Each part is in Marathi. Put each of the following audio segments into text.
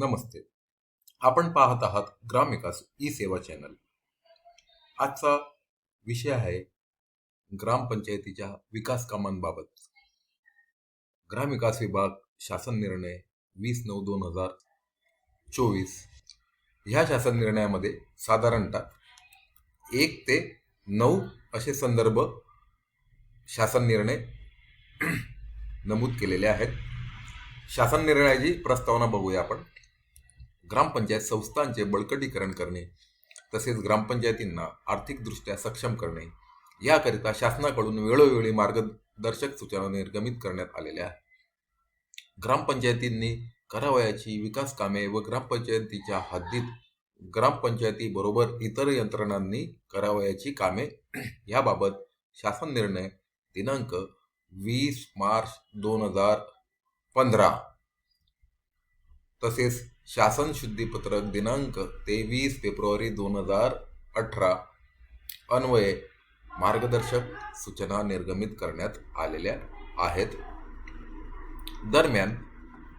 नमस्ते. आपण पाहत आहात ग्रामविकास ई सेवा चॅनल. आजचा विषय आहे ग्रामपंचायतीच्या विकास कामांबाबत. ग्रामविकास विभाग शासन निर्णय वीस नऊ दोन हजार चोवीस. ह्या शासन निर्णयामध्ये साधारणतः एक ते नऊ असे संदर्भ शासन निर्णय नमूद केलेले आहेत. शासन निर्णयाची प्रस्तावना बघूया आपण. ग्रामपंचायत संस्थांचे बळकटीकरण करणे तसेच ग्रामपंचायतींना आर्थिकदृष्ट्या सक्षम करणे याकरिता शासनाकडून वेळोवेळी मार्गदर्शक सूचना निर्गमित करण्यात आलेल्या आहेत ग्रामपंचायतींनी करावयाची विकास कामे व ग्रामपंचायतीच्या हद्दीत ग्रामपंचायतीबरोबर इतर यंत्रणांनी करावयाची कामे याबाबत शासन निर्णय दिनांक वीस मार्च दोन हजार पंधरा तसेच शासन शुद्धीपत्रक दिनांक तेवीस फेब्रुवारी दोन हजार अठरा. अन्वये मार्गदर्शक सूचना निर्गमित करण्यात आलेल्या आहेत. दरम्यान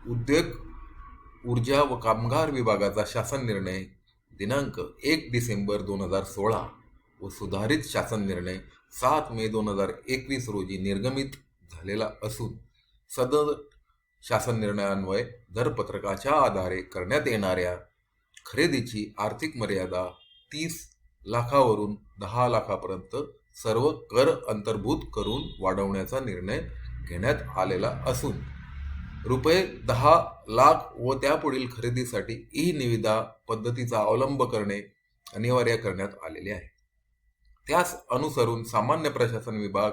उद्योग ऊर्जा व कामगार विभागाचा शासन निर्णय दिनांक एक डिसेंबर दोन हजार सोळा व सुधारित शासन निर्णय सात मे दोन हजार एकवीस रोजी निर्गमित झालेला असून सदर शासन निर्णयान्वये दरपत्रकाच्या आधारे करण्यात येणाऱ्या खरेदीची आर्थिक मर्यादा तीस लाखावरून दहा लाखापर्यंत सर्व कर अंतर्भूत करून वाढवण्याचा निर्णय घेण्यात आलेला असून रुपये दहा लाख व त्यापुढील खरेदीसाठी ई निविदा पद्धतीचा अवलंब करणे अनिवार्य करण्यात आलेले आहे. त्यास अनुसरून सामान्य प्रशासन विभाग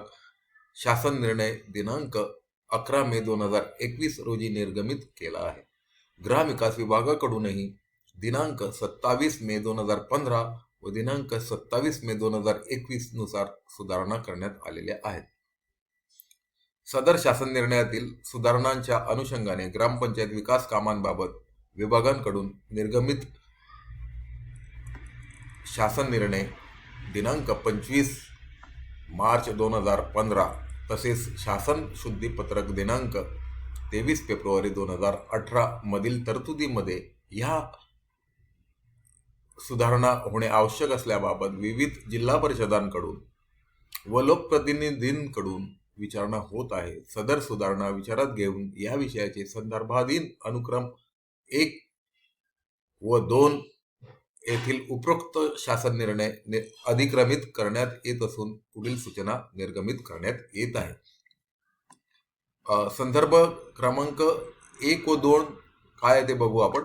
शासन निर्णय दिनांक अकरा मे दोन हजार एकवीस रोजी निर्गमित केला आहे. ग्रामविकास विभागाकडूनही दिनांक सत्तावीस मे दोन हजार पंधरा व दिनांक सत्तावीस मे दोन हजार एकवीसनुसार सुधारणा करण्यात आलेल्या आहेत. सदर शासन निर्णयातील सुधारणांच्या अनुषंगाने ग्रामपंचायत विकास कामांबाबत विभागांकडून निर्गमित शासन निर्णय दिनांक पंचवीस मार्च दोन हजार पंधरा तसेच शासन शुद्धीपत्रक दिनांक तेवीस फेब्रुवारी दोन हजार अठरा मधील तरतुदीमध्ये ह्या सुधारणा होणे आवश्यक असल्याबाबत विविध जिल्हा परिषदांकडून व लोकप्रतिनिधींकडून विचारणा होत आहे. सदर सुधारणा विचारात घेऊन या विषयाचे संदर्भाधीन अनुक्रम एक व दोन येथील उपरोक्त शासन निर्णय नि- अधिक्रमित करण्यात येत असून पुढील सूचना निर्गमित करण्यात येत आहे. संदर्भ क्रमांक एक व दोन काय आहे ते बघू आपण.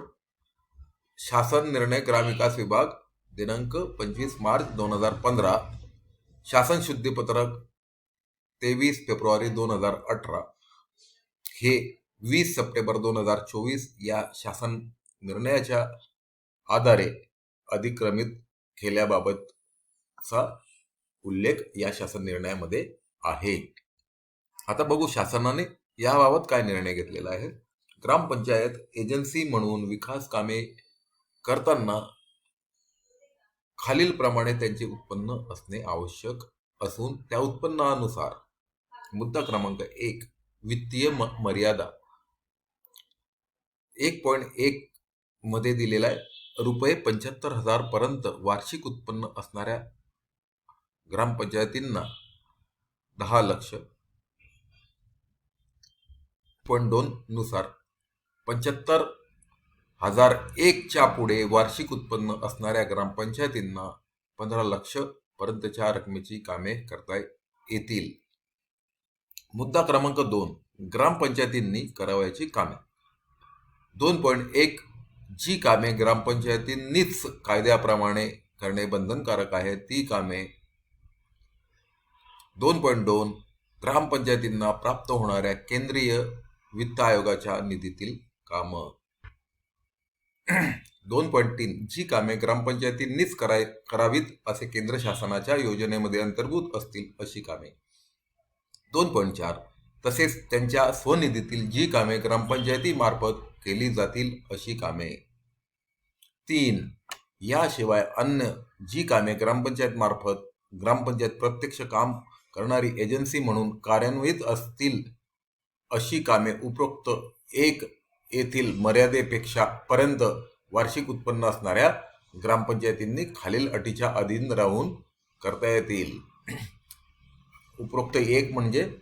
शासन निर्णय ग्रामविकास विभाग दिनांक पंचवीस मार्च दोन हजार पंधरा. शासन शुद्धीपत्रक तेवीस फेब्रुवारी दोन हजार अठरा. हे वीस सप्टेंबर दोन हजार चोवीस या शासन निर्णयाच्या आधारे अधिक्रमित केल्याबाबतचा उल्लेख या शासन निर्णयामध्ये आहे. आता बघू शासनाने याबाबत काय निर्णय घेतलेला आहे. ग्रामपंचायत एजन्सी म्हणून विकास कामे करताना खालीलप्रमाणे त्यांचे उत्पन्न असणे आवश्यक असून त्या उत्पन्नानुसार मुद्दा क्रमांक एक वित्तीय म- मर्यादा एक पॉईंट एक मध्ये दिलेला आहे. रुपये पंच्याहत्तर हजारपर्यंत वार्षिक उत्पन्न असणाऱ्या ग्रामपंचायतींना दहा लक्ष. पॉईंट दोननुसार पंच्याहत्तर हजार एकच्या पुढे वार्षिक उत्पन्न असणाऱ्या ग्रामपंचायतींना पंधरा लक्ष पर्यंतच्या रकमेची कामे करता येतील. मुद्दा क्रमांक दोन. ग्रामपंचायतींनी करावयाची कामे. दोन पॉईंट एक जी कामे ग्रामपंचायतींनीच कायद्याप्रमाणे करणे बंधनकारक आहे ती कामे दोन पॉईंट दोन ग्रामपंचायतींना प्राप्त होणाऱ्या केंद्रीय वित्त आयोगाच्या निधीतील कामं. दोन पॉईंट तीन जी कामे ग्रामपंचायतींनीच कराय करावीत असे केंद्र शासनाच्या योजनेमध्ये अंतर्भूत असतील अशी कामे. दोन पॉईंट चार तसेच त्यांच्या स्वनिधीतील जी कामे ग्रामपंचायतीमार्फत केली जातील अशी कामे. तीन. याशिवाय अन्य जी कामे ग्रामपंचायत मार्फत ग्रामपंचायत प्रत्यक्ष काम करणारी एजन्सी म्हणून कार्यान्वित असतील अशी कामे उपरोक्त एक येथील मर्यादेपेक्षा पर्यंत वार्षिक उत्पन्न असणाऱ्या ग्रामपंचायतींनी खालील अटीच्या अधीन राहून करता येतील. उपरोक्त एक म्हणजे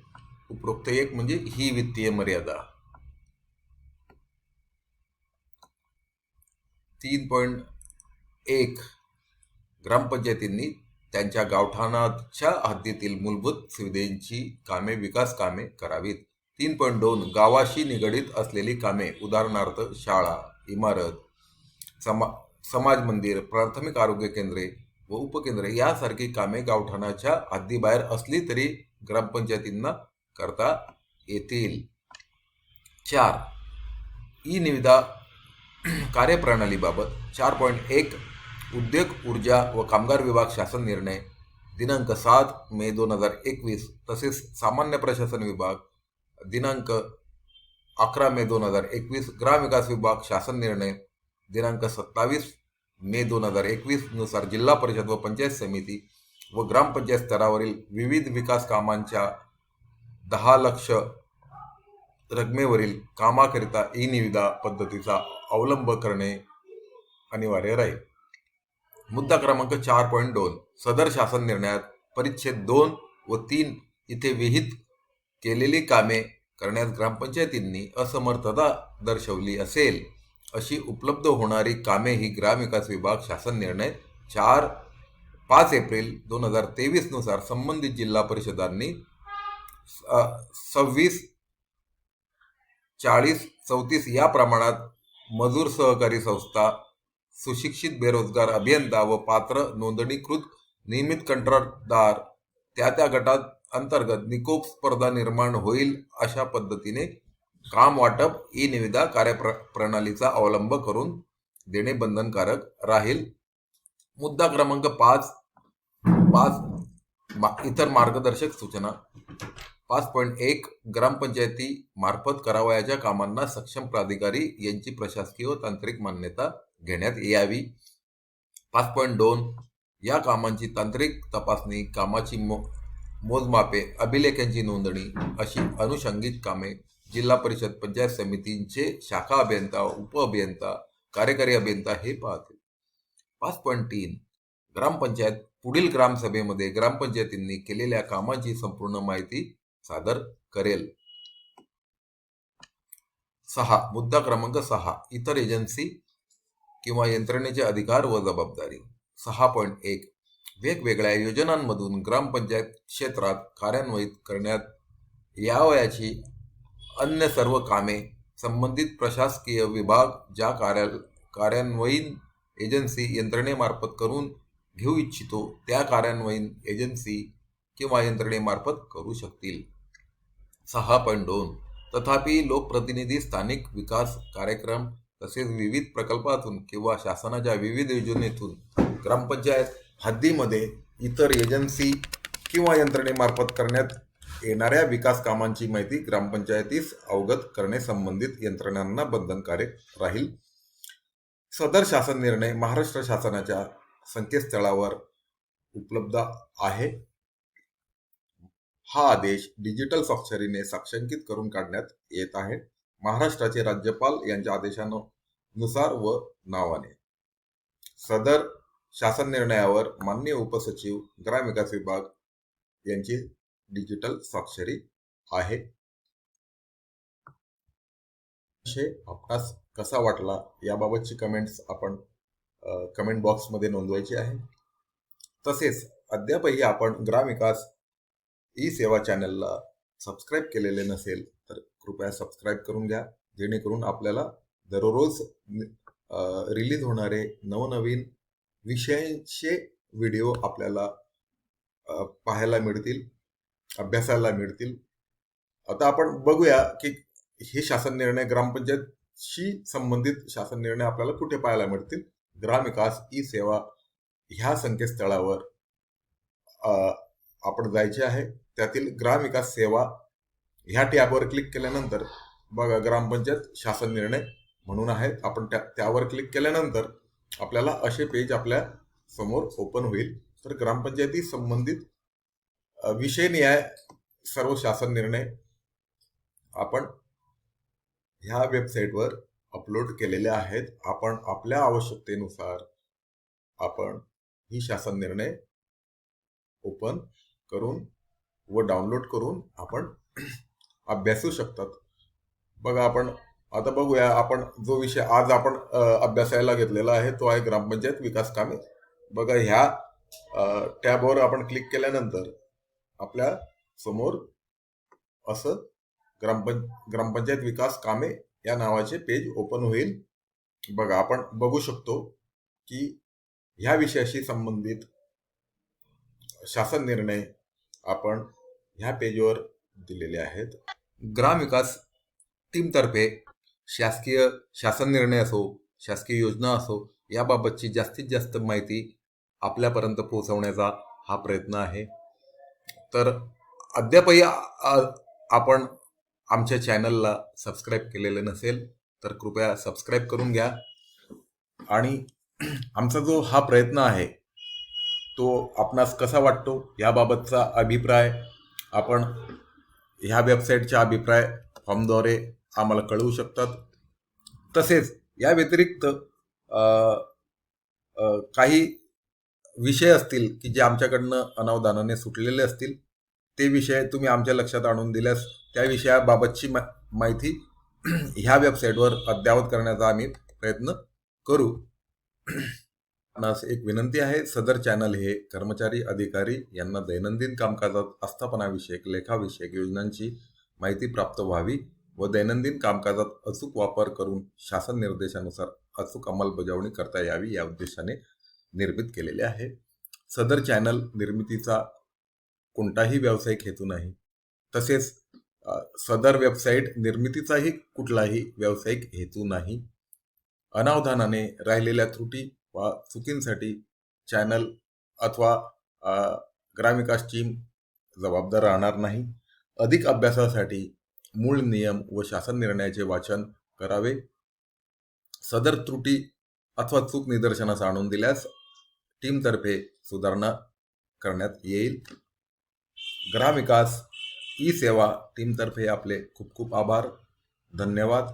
उपरोक्त एक म्हणजे ही वित्तीय मर्यादा. तीन पॉईंट एक ग्रामपंचायतींनी त्यांच्या गावठाणाच्या हद्दीतील मूलभूत सुविधांची कामे विकास कामे करावीत. तीन पॉईंट दोन गावाशी निगडीत असलेली कामे उदाहरणार्थ शाळा इमारत समा समाज मंदिर प्राथमिक आरोग्य केंद्रे व उपकेंद्रे यासारखी कामे गावठाणाच्या हद्दीबाहेर असली तरी ग्रामपंचायतींना करता येतील. चार ई निविदा कार्यप्रणालीबाबत चार पॉईंट एक उद्योग ऊर्जा व कामगार विभाग शासन निर्णय दिनांक सात मे दोन हजार एकवीस तसेच सामान्य प्रशासन विभाग दिनांक अकरा मे दोन हजार एकवीस ग्रामविकास विभाग शासन निर्णय दिनांक सत्तावीस मे दोन हजार एकवीसनुसार जिल्हा परिषद व पंचायत समिती व ग्रामपंचायत स्तरावरील विविध विकास कामांच्या दहा लक्ष रकमेवरील कामाकरिता ई निविदा पद्धतीचा अवलंब करणे अनिवार्य राहील. मुद्दा क्रमांक चार पॉईंट दोन. सदर शासन निर्णयात परिच्छेद दोन व तीन इथे विहित केलेली कामे करण्यास ग्रामपंचायतींनी असमर्थता दर्शवली असेल अशी उपलब्ध होणारी कामे ही ग्रामविकास विभाग शासन निर्णय चार पाच एप्रिल दोन हजार तेवीसनुसार संबंधित जिल्हा परिषदांनी सव्वीस चाळीस चौतीस या प्रमाणात मजूर सहकारी संस्था सुशिक्षित बेरोजगार अभियंता व पात्र नोंदणीकृत नियमित कंत्राटदार त्या त्या गटात अंतर्गत निकोप स्पर्धा निर्माण होईल अशा पद्धतीने काम वाटप ई निविदा कार्यप्र प्रणालीचा अवलंब करून देणे बंधनकारक राहील. मुद्दा क्रमांक पाच पाच मा इतर मार्गदर्शक सूचना. पाच पॉईंट एक ग्रामपंचायती मार्फत करावयाच्या कामांना सक्षम प्राधिकारी यांची प्रशासकीय व तांत्रिक मान्यता घेण्यात यावी. पाच पॉईंट दोन या कामांची तांत्रिक तपासणी कामाची मो मोजमापे अभिलेखांची नोंदणी अशी अनुषंगिक कामे जिल्हा परिषद पंचायत समितींचे शाखा अभियंता उप अभियंता कार्यकारी अभियंता हे पाहतील. पाच पॉईंट तीन ग्रामपंचायत पुढील ग्रामसभेमध्ये ग्रामपंचायतींनी केलेल्या कामाची संपूर्ण माहिती सादर करेल. सहा. मुद्दा क्रमांक सहा. इतर एजन्सी किंवा यंत्रणेचे अधिकार व जबाबदारी. सहा पॉईंट एक. वेगवेगळ्या योजनांमधून ग्रामपंचायत क्षेत्रात कार्यान्वित करण्यात यावयाची अन्य सर्व कामे संबंधित प्रशासकीय विभाग ज्या कार्या कार्यान्वयीन एजन्सी यंत्रणेमार्फत करून घेऊ इच्छितो त्या कार्यान्वयीन एजन्सी किंवा यंत्रणेमार्फत करू शकतील. सहा पॉईंट दोन. तथापि लोकप्रतिनिधी स्थानिक विकास कार्यक्रम तसेच विविध प्रकल्पातून किंवा शासनाच्या विविध योजनेतून ग्रामपंचायत हद्दीमध्ये इतर एजन्सी किंवा यंत्रणेमार्फत करण्यात येणाऱ्या विकास कामांची माहिती ग्रामपंचायतीस अवगत करणे संबंधित यंत्रणांना बंधनकारक राहील. सदर शासन निर्णय महाराष्ट्र शासनाच्या संकेतस्थळावर उपलब्ध आहे. हा आदेश डिजिटल स्वाक्षरीने साक्षांकित करून काढण्यात येत आहे. महाराष्ट्राचे राज्यपाल यांच्या आदेशानुसार व नावाने. सदर शासन निर्णयावर मान्य उपसचिव ग्रामविकास विभाग यांची डिजिटल स्वाक्षरी आहे. आपणास कसा वाटला याबाबतची कमेंट्स आपण कमेंट बॉक्समध्ये नोंदवायची आहे. तसेच अद्यापही आपण ग्रामविकास ई सेवा चॅनलला सबस्क्राईब केलेले नसेल तर कृपया सबस्क्राईब करून घ्या. जेणेकरून आपल्याला दररोज रिलीज होणारे नवनवीन विषयांचे व्हिडिओ आपल्याला पाहायला मिळतील अभ्यासाला मिळतील. आता आपण बघूया की हे शासन निर्णय ग्रामपंचायतशी संबंधित शासन निर्णय आपल्याला कुठे पाहायला मिळतील? ग्रामविकास ई सेवा ह्या संकेतस्थळावर. आपण जायचे आहे त्यातील ग्रामविकास सेवा ह्या टॅबवर क्लिक केल्यानंतर बघा ग्रामपंचायत शासन निर्णय म्हणून आहेत. आपण त्या त्यावर क्लिक केल्यानंतर आपल्याला असे पेज आपल्यासमोर ओपन होईल. तर ग्रामपंचायती संबंधित विषय न्याय सर्व शासन निर्णय आपण ह्या वेबसाईटवर अपलोड केलेले आहेत. आपण आपल्या आवश्यकतेनुसार आपण ही शासन निर्णय ओपन करून व डाउनलोड करून आपण अभ्यासू शकतात. बघा आपण आता बघूया आपण जो विषय आज आपण अभ्यासायला घेतलेला आहे तो आहे ग्रामपंचायत विकास कामे. बघा ह्या टॅबवर आपण क्लिक केल्यानंतर आपल्यासमोर असं ग्रामपं ग्रामपंचायत विकास कामे या नावाचे पेज ओपन होईल. बघा आपण बघू शकतो की ह्या विषयाशी संबंधित शासन निर्णय आपण ह्या पेजवर दिलेले आहेत. ग्रामविकास टीमतर्फे शासकीय शासन निर्णय असो शासकीय योजना असो याबाबतची जास्तीत जास्त माहिती आपल्यापर्यंत पोहोचवण्याचा हा प्रयत्न आहे. तर अद्यापही आपण आमच्या चॅनलला सबस्क्राईब केलेलं नसेल तर कृपया सबस्क्राईब करून घ्या. आणि आमचा जो हा प्रयत्न आहे तो आपणास कसा वाटतो याबाबतचा अभिप्राय आपण ह्या वेबसाईटच्या अभिप्राय फॉर्मद्वारे आम्हाला कळवू शकतात. तसेच या व्यतिरिक्त काही विषय असतील की जे आमच्याकडनं अनावधानाने सुटलेले असतील ते विषय तुम्ही आमच्या लक्षात आणून दिल्यास त्या विषयाबाबतची मा माहिती ह्या वेबसाईटवर अद्ययावत करण्याचा आम्ही प्रयत्न करू. आपणास एक विनंती आहे सदर चॅनल हे कर्मचारी अधिकारी यांना दैनंदिन कामकाजात आस्थापनाविषयक लेखाविषयक योजनांची माहिती प्राप्त व्हावी व दैनंदिन कामकाजात अचूक वापर करून शासन निर्देशानुसार अचूक अंमलबजावणी करता यावी या उद्देशाने निर्मित केलेले आहे. सदर चॅनल निर्मितीचा कोणताही व्यावसायिक हेतू नाही. तसेच सदर वेबसाईट निर्मितीचाही कुठलाही व्यावसायिक हेतू नाही. अनावधानाने राहिलेल्या त्रुटी वा चुकींसाठी चॅनल अथवा ग्रामविकास टीम जबाबदार राहणार नाही. अधिक अभ्यासासाठी मूळ नियम व शासन निर्णयाचे वाचन करावे. सदर त्रुटी अथवा चूक निदर्शनास आणून दिल्यास टीमतर्फे सुधारणा करण्यात येईल. ग्रामविकास ई सेवा टीमतर्फे आपले खूप खूप आभार. धन्यवाद.